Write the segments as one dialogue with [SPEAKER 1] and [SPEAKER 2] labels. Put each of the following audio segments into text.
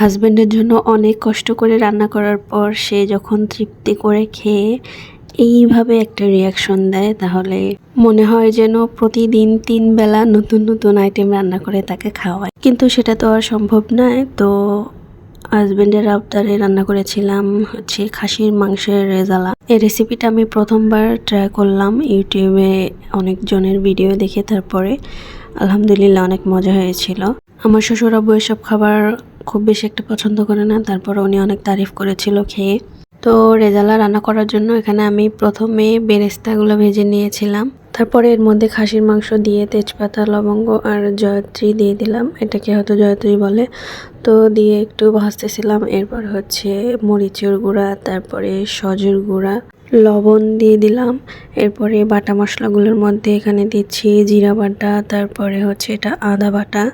[SPEAKER 1] হাজব্যান্ডের জন্য অনেক কষ্ট করে রান্না করার পর সে যখন তৃপ্তি করে খেয়ে এইভাবে একটা রিয়াকশন দেয়, তাহলে মনে হয় যেন প্রতিদিন তিন বেলা নতুন নতুন আইটেম রান্না করে তাকে খাওয়ায়। কিন্তু সেটা তো আর সম্ভব নয়। তো হাজব্যান্ডের আবদারে রান্না করেছিলাম হচ্ছে খাসির মাংসের রেজালা। এই রেসিপিটা আমি প্রথমবার ট্রাই করলাম ইউটিউবে অনেকজনের ভিডিও দেখে তারপরে আলহামদুলিল্লাহ অনেক মজা হয়েছিল। আমার শ্বশুর আব্বু এসব খাবার খুব বেশি একটা পছন্দ করে না। তারপর উনি অনেক তারিফ করেছিল খেয়ে। তো রেজালা রান্না করার জন্য এখানে আমি প্রথমে বেরেস্তাগুলো ভেজে নিয়েছিলাম। তারপরে এর মধ্যে খাসির মাংস দিয়ে তেজপাতা, লবঙ্গ আর জয়ত্রী দিয়ে দিলাম। এটাকে হয়তো জয়ত্রী বলে। তো দিয়ে একটু ভাজতেছিলাম। এরপর হচ্ছে মরিচের গুঁড়া, তারপরে সজের গুঁড়া। লবণ দিয়ে দিলাম। এরপরে বাটা মশলাগুলোর মধ্যে এখানে দিচ্ছি জিরা বাটা, তারপরে হচ্ছে এটা আদা বাটা।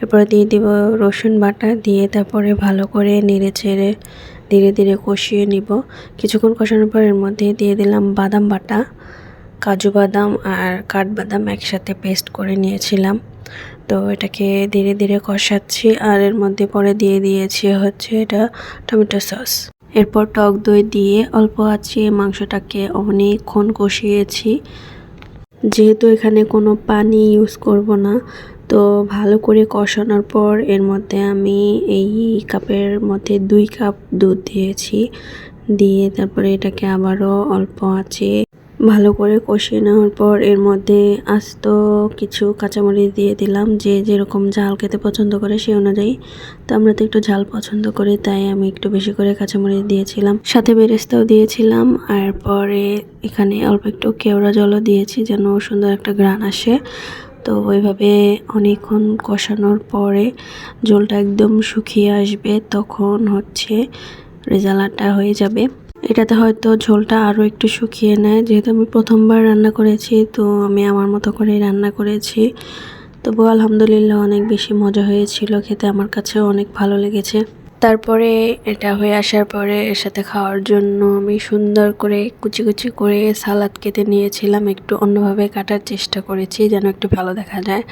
[SPEAKER 1] এরপরে দিয়ে দিব রসুন বাটা, দিয়ে তারপরে ভালো করে নেড়ে চেড়ে ধীরে ধীরে কষিয়ে নিব। কিছুক্ষণ কষানোর পর এর মধ্যে দিয়ে দিলাম বাদাম বাটা। কাজু বাদাম আর কাঠবাদাম একসাথে পেস্ট করে নিয়েছিলাম। তো এটাকে ধীরে ধীরে কষাচ্ছি আর এর মধ্যে পরে দিয়ে দিয়েছি হচ্ছে এটা টমেটো সস। এরপর টক দই দিয়ে অল্প আছে মাংসটাকে অনেকক্ষণ কষিয়েছি। যেহেতু এখানে কোনো পানি ইউজ করব না, তো ভালো করে কষানোর পর এর মধ্যে আমি এই কাপের মধ্যে দুই কাপ দুধ দিয়েছি। দিয়ে তারপরে এটাকে আবারও অল্প আছে ভালো করে কষিয়ে নেওয়ার পর এর মধ্যে আস্ত কিছু কাঁচামরিচ দিয়ে দিলাম। যে যেরকম ঝাল খেতে পছন্দ করে সেই অনুযায়ী। তো আমরা তো একটু ঝাল পছন্দ করি, তাই আমি একটু বেশি করে কাঁচামরিচ দিয়েছিলাম। সাথে বেরেস্তাও দিয়েছিলাম, আর পরে এখানে অল্প একটু কেওড়া জলও দিয়েছি যেন সুন্দর একটা গ্রান আসে। তো ওইভাবে অনেকক্ষণ কষানোর পরে জলটা একদম শুকিয়ে আসবে, তখন হচ্ছে রেজালাটা হয়ে যাবে। এটাতে হয়তো ঝোলটা আরও একটু শুকিয়ে নেয়। যেহেতু আমি প্রথমবার রান্না করেছি, তো আমি আমার মতো করে রান্না করেছি। তবু আলহামদুলিল্লাহ অনেক বেশি মজা হয়েছিল, খেতে আমার কাছেও অনেক ভালো লেগেছে। তারপরে এটা হয়ে আসার পরে এর সাথে খাওয়ার জন্য আমি সুন্দর করে কুচি কুচি করে সালাদ কেটে নিয়েছিলাম। একটু অন্যভাবে কাটার চেষ্টা করেছি, যেন একটু ভালো দেখা যায়।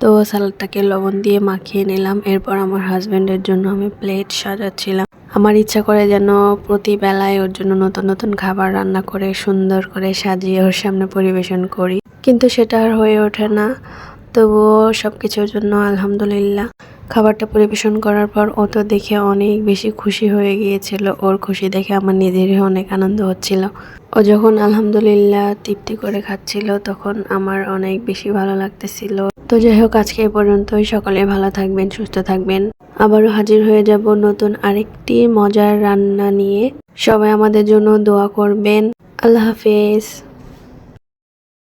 [SPEAKER 1] তো সালাদটাকে লবণ দিয়ে মাখিয়ে নিলাম। এরপর আমার হাজব্যান্ডের জন্য আমি প্লেট সাজাচ্ছিলাম। আমার ইচ্ছা করে যেন প্রতি বেলায় ওর জন্য নতুন নতুন খাবার রান্না করে, সুন্দর করে সাজিয়ে ওর সামনে পরিবেশন করি। কিন্তু সেটা আর হয়ে ওঠে না। তবুও সব কিছুর জন্য আলহামদুলিল্লাহ। খাবারটা পরিবেশন করার পর ও তো দেখে অনেক বেশি খুশি হয়ে গিয়েছিল। ওর খুশি দেখে আমার নিজেরই অনেক আনন্দ হচ্ছিল। ও যখন আলহামদুলিল্লাহ তৃপ্তি করে খাচ্ছিল, তখন আমার অনেক বেশি ভালো লাগতেছিল। তো যাই হোক, আজকে এ পর্যন্তই। সকলে ভালো থাকবেন, সুস্থ থাকবেন। আবারও হাজির হয়ে যাব নতুন আরেকটি মজার রান্না নিয়ে। সবাই আমাদের জন্য দোয়া করবেন। আল্লাহ হাফেজ।